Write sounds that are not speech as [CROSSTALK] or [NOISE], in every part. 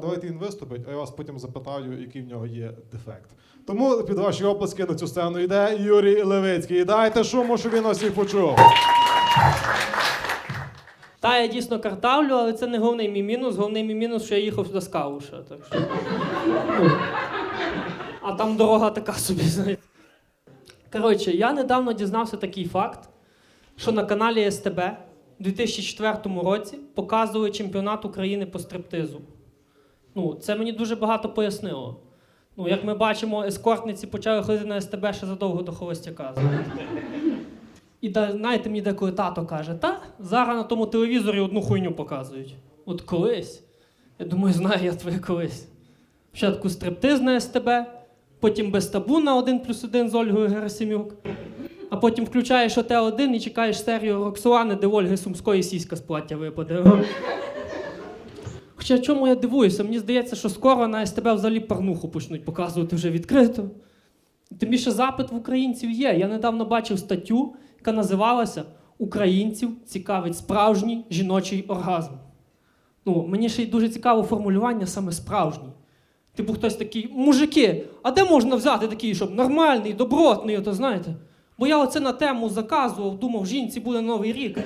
Давайте він виступить, а я вас потім запитаю, який в нього є дефект. Тому під ваші оплески на цю сцену йде Юрій Левицький. Дайте шуму, щоб він всіх почув. Та я дійсно картавлю, але це не головний мій мінус. Головний мій мінус, що я їхав сюди з Калуша. Так що... А там дорога така собі, знаєте. Коротше, я недавно дізнався такий факт, що на каналі СТБ у 2004 році показували чемпіонат України по стриптизу. Ну, це мені дуже багато пояснило. Ну, як ми бачимо, ескортниці почали ходити на СТБ ще задовго до холостяка. І знаєте, мені деколи тато каже, та зараз на тому телевізорі одну хуйню показують. От колись. Я думаю, знаю я твоє колись. Спочатку стриптиз на СТБ, потім без табу на 1 плюс 1 з Ольгою Герасимюк. А потім включаєш ОТ-1 і чекаєш серію Роксолани, де Ольги Сумської сіська з плаття випаде. Хоча чому я дивуюся? Мені здається, що скоро на СТБ взагалі порнуху почнуть показувати вже відкрито. Тим більше запит в українців є. Я недавно бачив статтю, яка називалася Українців цікавить справжній жіночий оргазм. Ну, мені ще й дуже цікаво формулювання саме справжній. Типу, хтось такий, мужики, а де можна взяти такий, щоб нормальний, добротний, ото знаєте? Бо я оце на тему заказував, думав, жінці буде новий рік.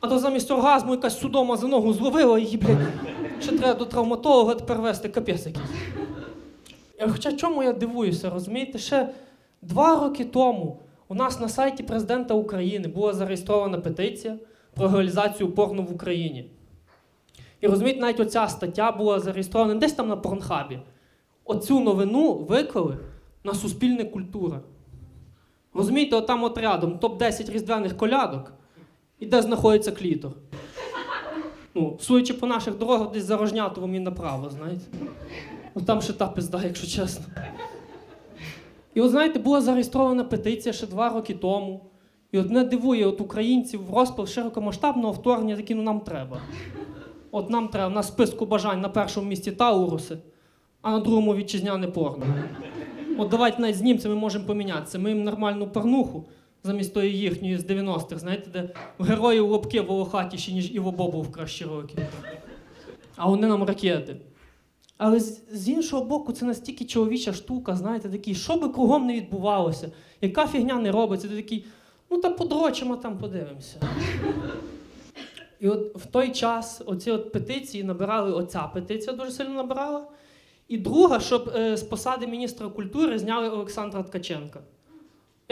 А то замість оргазму якась судома за ногу зловила її, блядь, ще треба до травматолога тепер вести капець якийсь. Е, Хоча чому я дивуюся, розумієте, ще два роки тому у нас на сайті президента України була зареєстрована петиція про легалізацію порно в Україні. І розумієте, навіть оця стаття була зареєстрована десь там на порнхабі. Оцю новину виклали на суспільне культура. Розумієте, отам от рядом топ-10 різдвяних колядок, і де знаходиться клітор. Ну, судячи по наших дорогах, десь за Рожнятовом і направо, знаєте. Ну там ще та пизда, якщо чесно. І от знаєте, була зареєстрована петиція ще два роки тому. І от мене дивує, от українців в розпал широкомасштабного вторгнення, такі ну нам треба. От нам треба на списку бажань на першому місці Тауруси, а на другому вітчизняне порно. От давайте навіть з німцями можемо помінятися. Ми їм нормальну порнуху замість тої їхньої з 90-х, знаєте, де в героїв лобки волохатіші, ніж Іво Бобов в кращі роки. А вони нам ракети. Але з, з іншого боку, це настільки чоловіча штука, знаєте, такий, що би кругом не відбувалося, яка фігня не робиться, ти такий, ну та подрочимо там, подивимося. І от в той час оці от петиції набирали, оця петиція дуже сильно набирала. І друга, щоб е, з посади міністра культури зняли Олександра Ткаченка.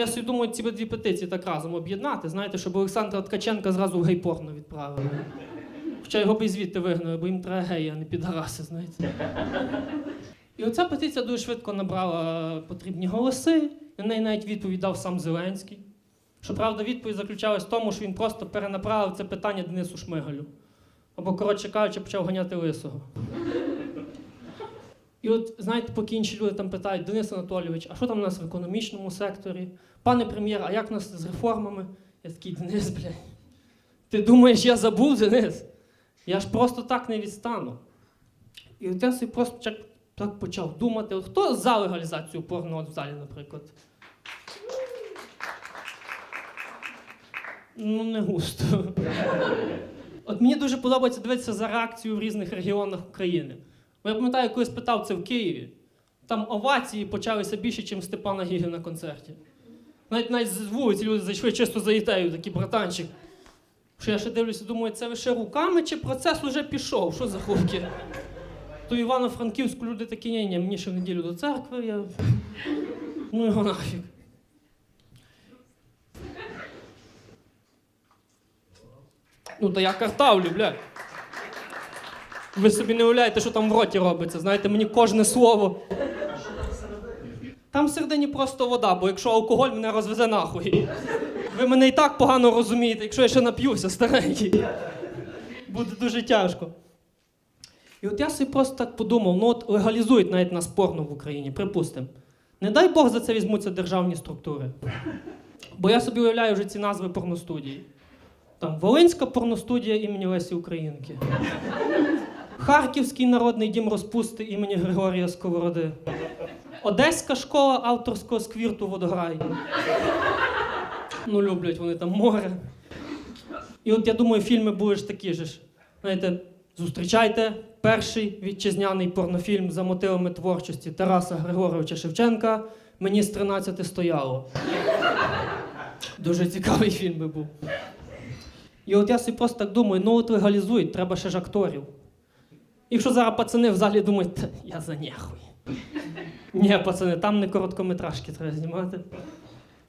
Я собі думаю, ці дві петиції так разом об'єднати, знаєте, щоб Олександра Ткаченка зразу в гей-порно відправили. Хоча його б і звідти вигнали, бо їм треба геї, а не підараси, знаєте. І оця петиція дуже швидко набрала потрібні голоси, на неї навіть відповідь дав сам Зеленський. Щоправда, відповідь заключалась в тому, що він просто перенаправив це питання Денису Шмигалю. Або, коротше кажучи, почав ганяти лисого. І от, знаєте, поки інші люди там питають, Денис Анатолійович, а що там у нас в економічному секторі? Пане прем'єр, а як у нас з реформами? Я такий, Денис, блядь, ти думаєш, я забув, Денис? Я ж просто так не відстану. І от я собі просто так, почав думати, от хто за легалізацію порно от в залі, наприклад? Ну, не густо. От мені дуже подобається дивитися за реакцією в різних регіонах України. Я пам'ятаю, коли спитав це в Києві, там овації почалися більше, ніж Степана Гіги на концерті. Навіть навіть з вулиці люди зайшли чисто за ідею, такий братанчик. Що я ще дивлюся, думаю, це лише руками чи процес уже пішов? Що за хлопки? То Івано-Франківську люди такі, ні, ні, мені ще в неділю до церкви, я. Ну його нафіг. Ну, та я картавлю, блядь. Ви собі не уявляєте, що там в роті робиться. Знаєте, мені кожне слово. Там всередині просто вода, бо якщо алкоголь мене розвезе нахуй. Ви мене і так погано розумієте, якщо я ще нап'юся, старенький. Буде дуже тяжко. І от я собі просто так подумав: ну от легалізують навіть нас порно в Україні, припустимо. Не дай Бог за це візьмуться державні структури. Бо я собі уявляю вже ці назви порностудії. Там Волинська порностудія імені Лесі Українки. Харківський народний дім розпусти імені Григорія Сковороди. Одеська школа авторського сквірту Водограй. Ну, люблять вони там море. І от я думаю, фільми будуть такі ж. Знаєте, Зустрічайте перший вітчизняний порнофільм за мотивами творчості Тараса Григоровича Шевченка. Мені з 13 стояло. Дуже цікавий фільм би був. І от я собі просто так думаю, ну от легалізують, треба ще ж акторів. Якщо зараз пацани в залі думають, «Та я за нехуй. Ні, пацани, там не короткометражки треба знімати.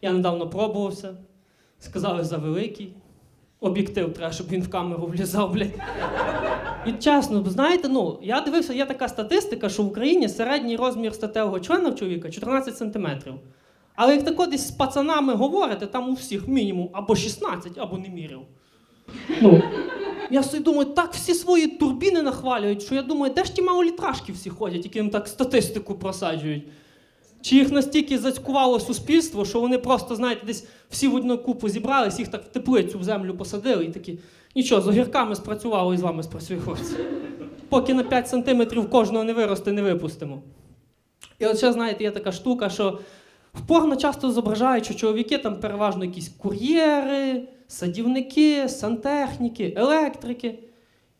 Я недавно пробувався. Сказали за великий. Об'єктив треба, щоб він в камеру влізав, блядь. І чесно, знаєте, ну, я дивився, є така статистика, що в Україні середній розмір статевого члена в чоловіка 14 сантиметрів. Але як тако десь з пацанами говорите, там у всіх мінімум або 16, або не міряв. Ну, я собі думаю, так всі свої турбіни нахвалюють, що я думаю, де ж ті малолітражки всі ходять, які їм так статистику просаджують. Чи їх настільки зацькувало суспільство, що вони просто, знаєте, десь всі в одну купу зібрались, їх так в теплицю в землю посадили і такі, нічого, з огірками спрацювало і з вами спрацює хлопці. Поки на 5 сантиметрів кожного не виросте, не випустимо. І от ще, знаєте, є така штука, що в порно часто зображають, що чоловіки там переважно якісь кур'єри, садівники, сантехніки, електрики.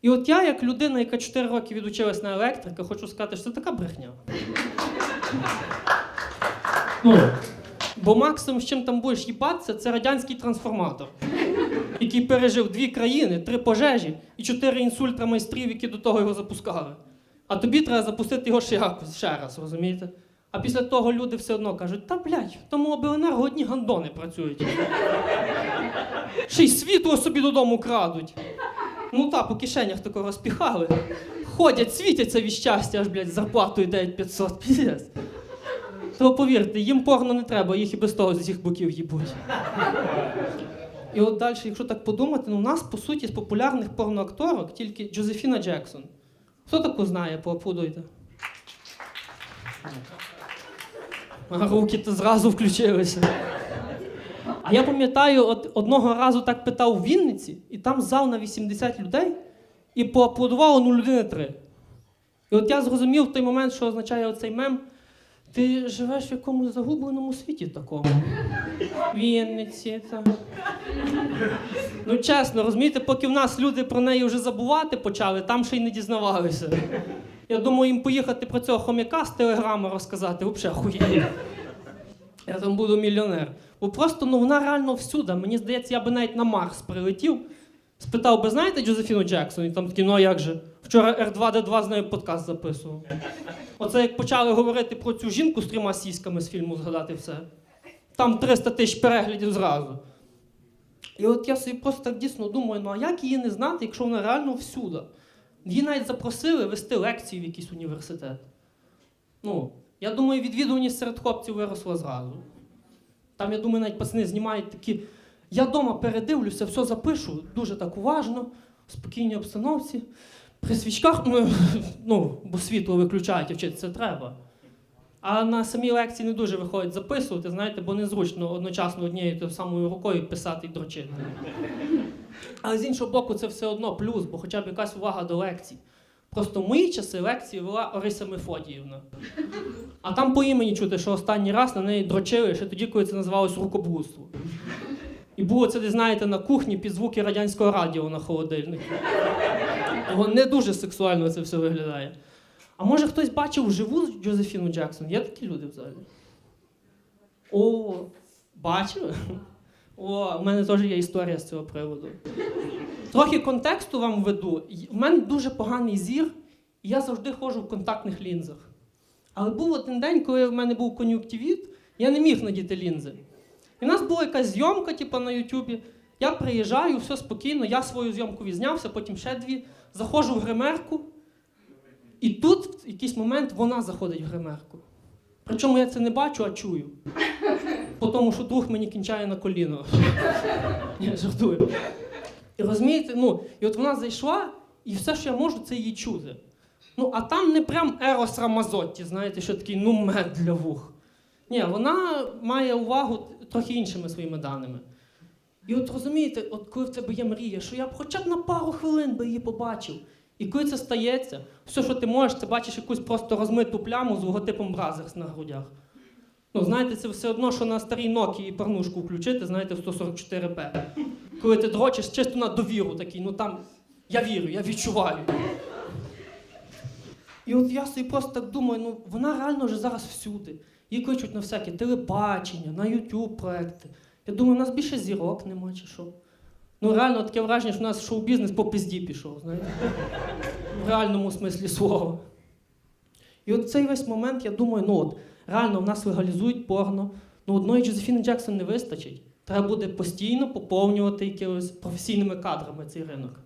І от я, як людина, яка 4 роки відучилась на електрика, хочу сказати, що це така брехня. Ну, бо максимум, з чим там будеш їбатися, це радянський трансформатор, який пережив дві країни, три пожежі і чотири інсульта майстрів, які до того його запускали. А тобі треба запустити його ще якось, ще раз, розумієте? А після того люди все одно кажуть, та блядь, тому обленерго одні гандони працюють. Ще й світло собі додому крадуть. Ну так, по кишенях тако розпіхали. Ходять, світяться від щастя, аж, блядь, з зарплатою 9500. Піздець. То повірте, їм порно не треба, їх і без того з усіх боків їбуть. І от далі, якщо так подумати, ну у нас, по суті, з популярних порноакторок тільки Джозефіна Джексон. Хто таку знає, поаплодуйте. Руки то зразу включилися. А я пам'ятаю, от одного разу так питав у Вінниці, і там зал на 80 людей, і поаплодувало ну людини три. І от я зрозумів в той момент, що означає оцей мем. Ти живеш в якомусь загубленому світі такому. Вінниці, так. Ну чесно, розумієте, поки в нас люди про неї вже забувати почали, там ще й не дізнавалися. Я думаю, їм поїхати про цього хомяка з телеграми розказати, взагалі хуєє. Я там буду мільйонер. Бо просто ну вона реально всюди. Мені здається, я би навіть на Марс прилетів, спитав би, знаєте Джозефіну Джексон? І там такі, ну а як же? Вчора R2D2 з нею подкаст записував. Оце як почали говорити про цю жінку з трьома сіськами з фільму згадати все. Там 300 тисяч переглядів зразу. І от я собі просто так дійсно думаю, ну а як її не знати, якщо вона реально всюди? Її навіть запросили вести лекції в якийсь університет. Ну, я думаю, відвідуваність серед хлопців виросла зразу. Там, я думаю, навіть пацани знімають такі. Я вдома передивлюся, все запишу дуже так уважно, в спокійній обстановці. При свічках, ну, [LAUGHS] ну, бо світло виключають, і вчитися треба. А на самій лекції не дуже виходить записувати, знаєте, бо незручно одночасно однією тою самою рукою писати і дрочити. Але з іншого боку, це все одно плюс, бо хоча б якась увага до лекцій. Просто в мої часи лекції вела Орися Мефодіївна. А там по імені чути, що останній раз на неї дрочили ще тоді, коли це називалось рукоблудство. І було це, десь, знаєте, на кухні під звуки радянського радіо на холодильнику. Того не дуже сексуально це все виглядає. А може хтось бачив вживу Джозефіну Джексон? Є такі люди в залі? О, бачили? О, у мене теж є історія з цього приводу. Трохи контексту вам веду. В мене дуже поганий зір, і я завжди ходжу в контактних лінзах. Але був один день, коли в мене був кон'юктивіт, я не міг надіти лінзи. І в нас була якась зйомка, типу, на Ютубі. Я приїжджаю, все спокійно, я свою зйомку відзнявся, потім ще дві. Заходжу в гримерку, і тут в якийсь момент вона заходить в гримерку. Причому я це не бачу, а чую. По тому, що друг мені кінчає на коліно. Я жартую. І розумієте, ну, і от вона зайшла, і все, що я можу, це її чути. Ну, а там не прям Ерос Рамазотті, знаєте, що такий ну мед для вух. Ні, вона має увагу трохи іншими своїми даними. І от розумієте, от коли в тебе є мрія, що я б хоча б на пару хвилин би її побачив. І коли це стається, все, що ти можеш, це бачиш якусь просто розмиту пляму з логотипом Бразерс на грудях. Ну, знаєте, це все одно, що на старій Nokia порнушку включити, знаєте, в 144p. Коли ти дрочиш чисто на довіру такий, ну там Я вірю, я відчуваю. І от я собі просто так думаю, ну вона реально вже зараз всюди. Її кличуть на всякі телебачення, на YouTube проекти. Я думаю, у нас більше зірок нема чи що. Ну реально таке враження, що у нас шоу-бізнес по пизді пішов, знаєте? В реальному смислі слова. І от цей весь момент я думаю, ну от реально в нас легалізують порно. Ну одної Джозефіни Джексон не вистачить. Треба буде постійно поповнювати якимись професійними кадрами цей ринок.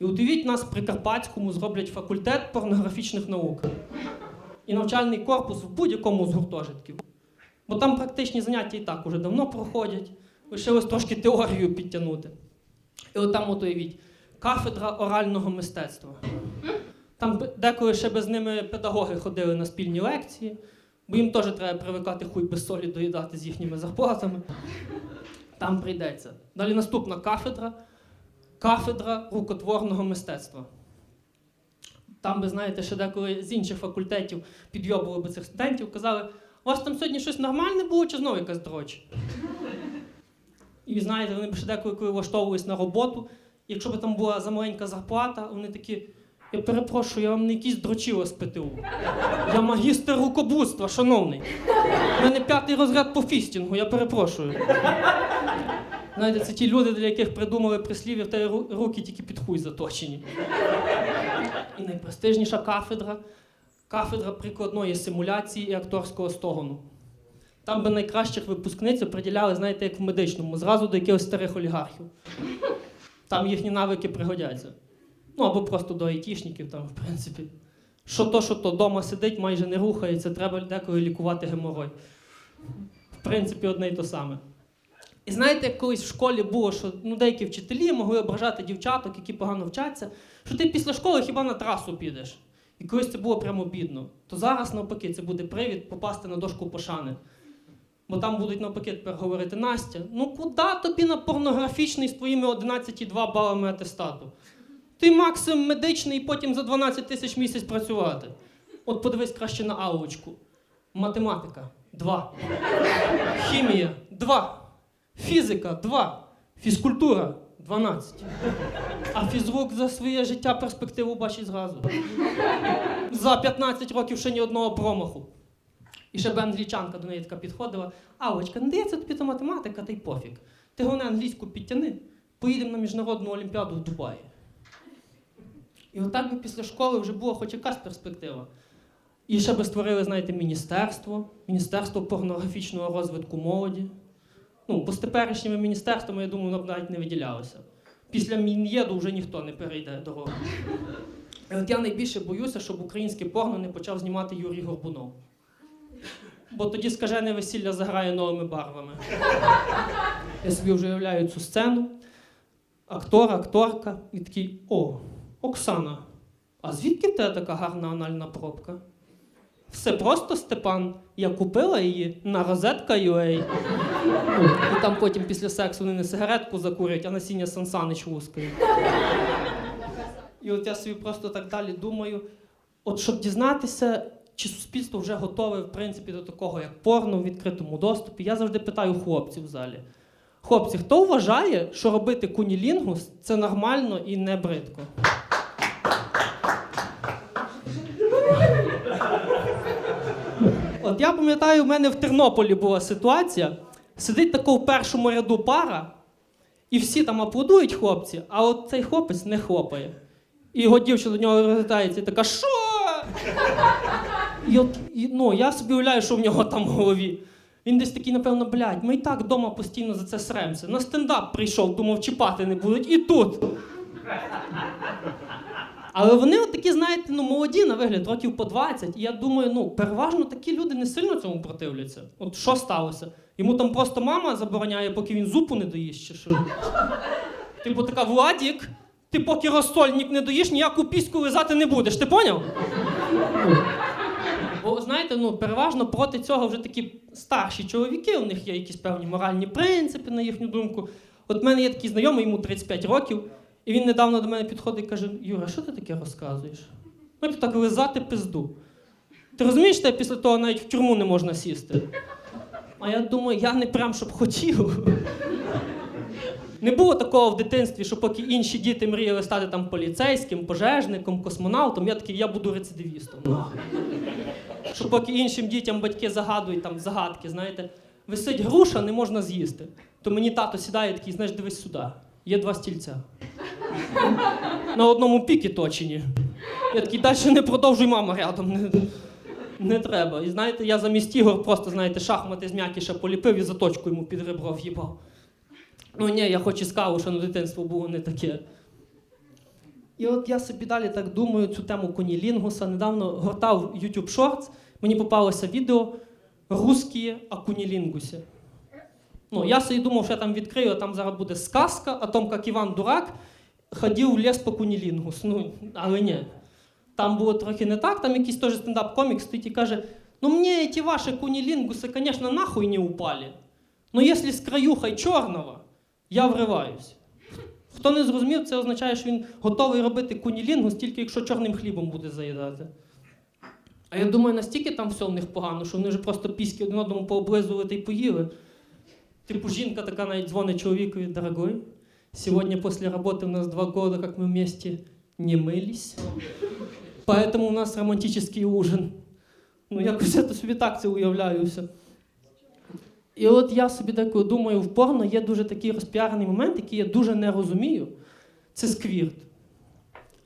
І уявіть, нас в Прикарпатському зроблять факультет порнографічних наук і навчальний корпус в будь-якому з гуртожитків. Бо там практичні заняття і так уже давно проходять, лишилось трошки теорію підтягнути. І от там, от уявіть, кафедра орального мистецтва. Там деколи ще без ними педагоги ходили на спільні лекції, бо їм теж треба привикати хуй без солі доїдати з їхніми зарплатами. Там прийдеться. Далі наступна кафедра кафедра рукотворного мистецтва. Там би, знаєте, ще деколи з інших факультетів підйобували би цих студентів, казали, у вас там сьогодні щось нормальне було чи знову якась дроч? І знаєте, вони б ще деколи коли влаштовувались на роботу, якщо б там була замаленька зарплата, вони такі. Я перепрошую, я вам не якийсь дрочило з ПТУ. Я магістр рукобудства, шановний. У мене п'ятий розряд по фістінгу, я перепрошую. Знаєте, це ті люди, для яких придумали прислів'я, тебе руки тільки під хуй заточені. І найпрестижніша кафедра кафедра прикладної симуляції і акторського стогону. Там би найкращих випускниць приділяли, знаєте, як в медичному, зразу до якихось старих олігархів. Там їхні навики пригодяться. Ну або просто до айтішників, там, в принципі. Що то, що то, дома сидить, майже не рухається, треба деколи лікувати геморой. В принципі, одне й то саме. І знаєте, як колись в школі було, що ну, деякі вчителі могли ображати дівчаток, які погано вчаться, що ти після школи хіба на трасу підеш. І колись це було прямо бідно. То зараз, навпаки, це буде привід попасти на дошку пошани. Бо там будуть навпаки тепер говорити Настя, ну куди тобі на порнографічний з твоїми 11,2 балами атестату? Ти максимум медичний і потім за 12 тисяч місяць працювати. От подивись краще на Аллочку. Математика 2. Хімія 2. Фізика 2. Фізкультура 12. А фізрук за своє життя перспективу бачить зразу. За 15 років ще ні одного промаху. І ще би англічанка до неї така підходила. Алочка, не дається тобі та математика, та й пофіг. Ти головне англійську підтяни, поїдемо на міжнародну олімпіаду в Дубаї. І отак би після школи вже була хоч якась перспектива. І ще би створили, знаєте, міністерство, міністерство порнографічного розвитку молоді. Ну, бо з теперішніми міністерствами, я думаю, воно б навіть не виділялося. Після Мін'єду вже ніхто не перейде дорогу. От я найбільше боюся, щоб українське порно не почав знімати Юрій Горбунов. Бо тоді скажене весілля заграє новими барвами. Я собі вже уявляю цю сцену. Актор, акторка, і такий: о, Оксана, а звідки в тебе така гарна анальна пробка? Все просто, Степан. Я купила її на розетка.ua. І там потім після сексу вони не сигаретку закурять, а насіння Сансанич лускають. І от я собі просто так далі думаю: от щоб дізнатися, чи суспільство вже готове, в принципі, до такого, як порно в відкритому доступі, я завжди питаю хлопців в залі. Хлопці, хто вважає, що робити кунілінгус це нормально і не бридко? От я пам'ятаю, в мене в Тернополі була ситуація. Сидить тако в першому ряду пара, і всі там аплодують хлопці, а от цей хлопець не хлопає. І його дівчина до нього розвертається і така, що? І от, і, ну, я собі уявляю, що в нього там в голові. Він десь такий, напевно, блядь, ми і так вдома постійно за це сремся. На стендап прийшов, думав, чіпати не будуть, і тут. Але вони от такі, знаєте, ну молоді на вигляд, років по 20. І я думаю, ну переважно такі люди не сильно цьому противляться. От що сталося? Йому там просто мама забороняє, поки він зупу не доїсть, чи що. Типу така Владік, ти поки розсольник не доїш, ніяку піську лизати не будеш, ти поняв? Бо знаєте, ну переважно проти цього вже такі старші чоловіки, у них є якісь певні моральні принципи, на їхню думку. От в мене є такий знайомий, йому 35 років, і він недавно до мене підходить і каже: Юра, що ти таке розказуєш? Ну, типу, так лизати пизду. Ти розумієш, що після того навіть в тюрму не можна сісти? А я думаю, я не прям щоб хотів. Не було такого в дитинстві, що поки інші діти мріяли стати там поліцейським, пожежником, космонавтом, я такий, я буду рецидивістом. Що поки іншим дітям батьки загадують там загадки, знаєте, висить груша, не можна з'їсти. То мені тато сідає такий, знаєш, дивись сюди. Є два стільця. На одному піки точені. Я такий, далі не продовжуй, мама рядом. Не, не треба. І знаєте, я замість ігор просто, знаєте, шахмати з м'якіша поліпив і заточку йому під ребро в'їбав. Ну ні, я хоч і скажу, що на дитинство було не таке. І от я собі далі так думаю цю тему кунілінгуса. Недавно гортав YouTube Shorts, мені попалося відео русські о кунілінгусі. Ну, я собі думав, що я там відкрию, а там зараз буде сказка о том, як Іван Дурак ходив в ліс по кунілінгус. Ну, але ні. Там було трохи не так, там якийсь теж стендап-комік стоїть і каже: ну мені ці ваші кунілінгуси, звісно, нахуй не упали. Но якщо з краюхой чорного, я вриваюсь. Хто не зрозумів, це означає, що він готовий робити кунілінгус, тільки якщо чорним хлібом буде заїдати. А я думаю, настільки там все в них погано, що вони вже просто піськи один одному пооблизували й поїли. Типу, жінка така навіть дзвонить чоловікові, дорогой, сьогодні після роботи у нас два года, як ми вместе не мились. Поэтому у нас романтический ужин. Ну, якось я то собі так це уявляю. І от я собі так думаю, в порно є дуже такий розпіарений момент, який я дуже не розумію. Це сквірт.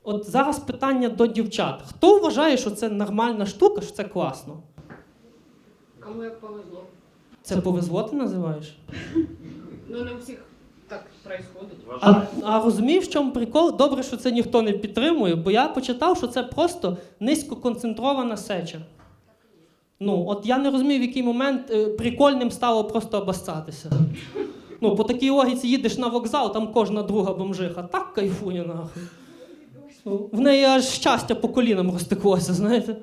От зараз питання до дівчат. Хто вважає, що це нормальна штука, що це класно? Кому як повезло. Це повезло ти називаєш? Ну, не у всіх так происходить. А, а розумієш, в чому прикол? Добре, що це ніхто не підтримує, бо я почитав, що це просто низькоконцентрована сеча. Ну, от я не розумію, в який момент е, прикольним стало просто обоссатися. Ну, по такій логіці їдеш на вокзал, там кожна друга бомжиха так кайфує нахуй. Ну, в неї аж щастя по колінам розтеклося, знаєте.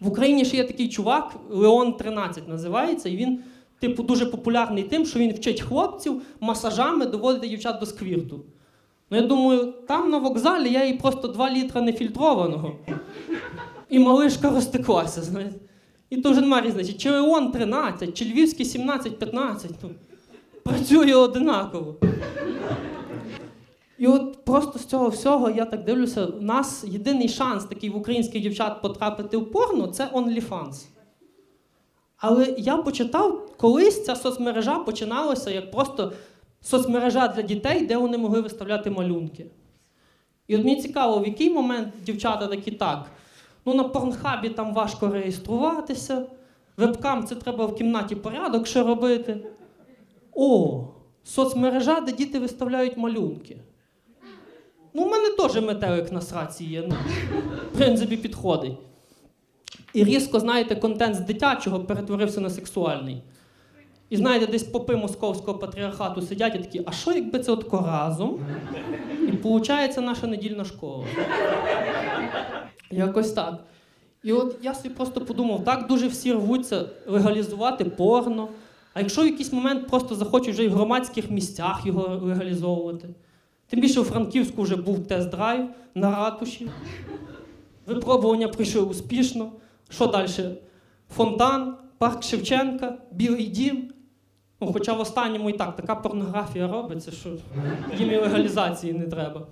В Україні ще є такий чувак, Леон 13 називається, і він, типу, дуже популярний тим, що він вчить хлопців масажами доводити дівчат до сквірту. Ну, я думаю, там на вокзалі я їй просто 2 літра нефільтрованого. І малишка розтеклася, знаєте. І то вже нема різниці, чи Леон 13, чи Львівський 17-15. Ну, працює одинаково. І от просто з цього всього я так дивлюся, у нас єдиний шанс такий в українських дівчат потрапити в порно це OnlyFans. Але я почитав, колись ця соцмережа починалася як просто соцмережа для дітей, де вони могли виставляти малюнки. І от мені цікаво, в який момент дівчата такі так. Ну, на порнхабі там важко реєструватися, вебкам це треба в кімнаті порядок ще робити. О, соцмережа, де діти виставляють малюнки. Ну, у мене теж метелик на сраці є. Ну, в принципі, підходить. І різко, знаєте, контент з дитячого перетворився на сексуальний. І знаєте, десь попи московського патріархату сидять і такі, а що якби це отко разом? І виходить наша недільна школа. Якось так. І от я собі просто подумав, так дуже всі рвуться легалізувати порно. А якщо в якийсь момент просто захочуть вже і в громадських місцях його легалізовувати. Тим більше у Франківську вже був тест-драйв на ратуші. Випробування пройшли успішно. Що далі? Фонтан, парк Шевченка, Білий дім. Ну, хоча в останньому і так така порнографія робиться, що їм і легалізації не треба.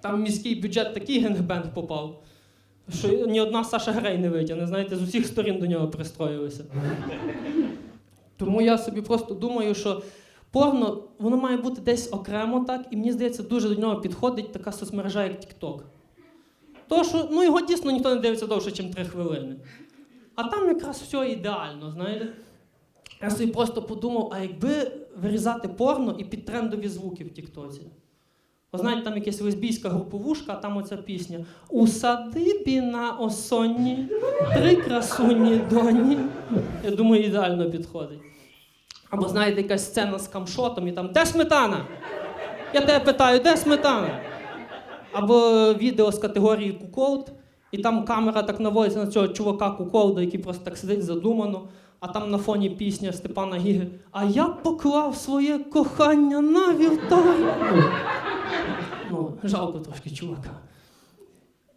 Там міський бюджет такий генгбенг попав, що ні одна Саша Грей не витягне. Знаєте, з усіх сторін до нього пристроїлися. Тому я собі просто думаю, що порно воно має бути десь окремо так, і мені здається, дуже до нього підходить така соцмережа, як TikTok. То, що ну, його дійсно ніхто не дивиться довше, ніж 3 хвилини. А там якраз все ідеально, знаєте. Я собі просто подумав, а якби вирізати порно і під трендові звуки в Тіктоці. Ви знаєте, там якась лесбійська груповушка, а там оця пісня У садибі на осонні, три красуні доні. Я думаю, ідеально підходить. Або знаєте, якась сцена з камшотом і там Де сметана? Я тебе питаю, де сметана? Або відео з категорії куколд, і там камера так наводиться на цього чувака куколда, який просто так сидить задумано, а там на фоні пісня Степана Гіги. А я поклав своє кохання на вівтар. Ну, жалко трошки чувака.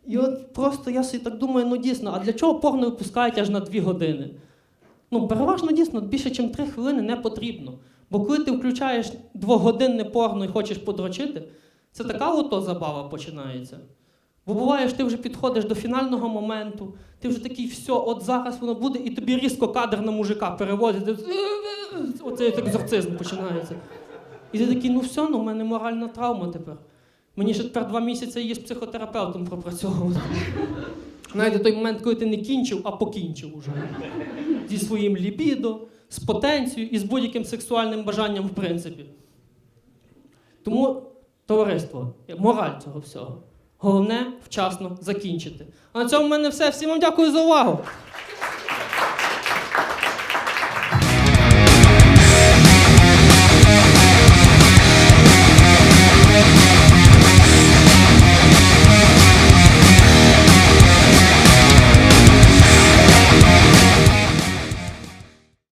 І от просто я собі так думаю, ну дійсно, а для чого порно випускають аж на дві години? Ну, переважно дійсно, більше, ніж три хвилини не потрібно. Бо коли ти включаєш двогодинне порно і хочеш подрочити, це така ото забава починається. Бо буває, що ти вже підходиш до фінального моменту, ти вже такий, все, от зараз воно буде, і тобі різко кадр на мужика переводять. ти- Оцей екзорцизм починається. І ти такий, ну все, ну в мене моральна травма тепер. Мені ще тепер два місяці її з психотерапевтом пропрацьовувати. Знаєте, той момент, коли ти не кінчив, а покінчив уже. Зі своїм лібідо, з потенцією і з будь-яким сексуальним бажанням, в принципі. Тому, товариство, мораль цього всього. Головне вчасно закінчити. А на цьому в мене все. Всім вам дякую за увагу.